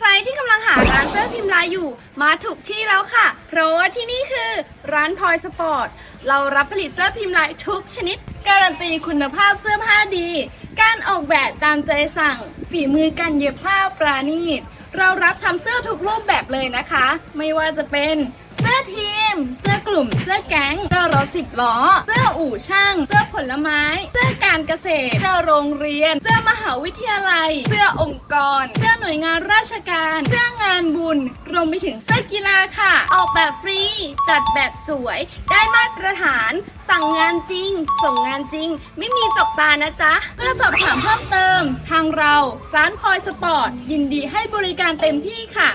ใครที่กำลังหาร้านเสื้อพิมพ์ลายอยู่ มาถูกที่แล้วค่ะ เพราะว่าที่นี่คือร้านพลอยสปอร์ต เรารับผลิตเสื้อพิมพ์ลายทุกชนิด การันตีคุณภาพเสื้อผ้าดี การออกแบบตามใจสั่ง ฝีมือการเย็บผ้าปราณีต เรารับทำเสื้อทุกรูปแบบเลยนะคะ ไม่ว่าจะเป็นเสื้อทีม เสื้อกลุ่ม เสื้อแก๊ง เสื้อรถสิบล้อ เสื้ออู่ช่าง เสื้อผลไม้ เสื้อการเกษตร เสื้อโรงเรียน เสื้อมหาวิทยาลัย เสื้อองค์กร เสื้อหน่วยงานราชการ เสื้องา น รวมไปถึงเสื้อกีฬาค่ะ ออกแบบฟรี จัดแบบสวย ได้มาตรฐาน สั่งงานจริง ส่งงานจริง ไม่มีตกตานะจ๊ะ เพื่อสอบถามเพิ่มเติม ทางเราร้านพลอยสปอร์ต ยินดีให้บริการเต็มที่ค่ะ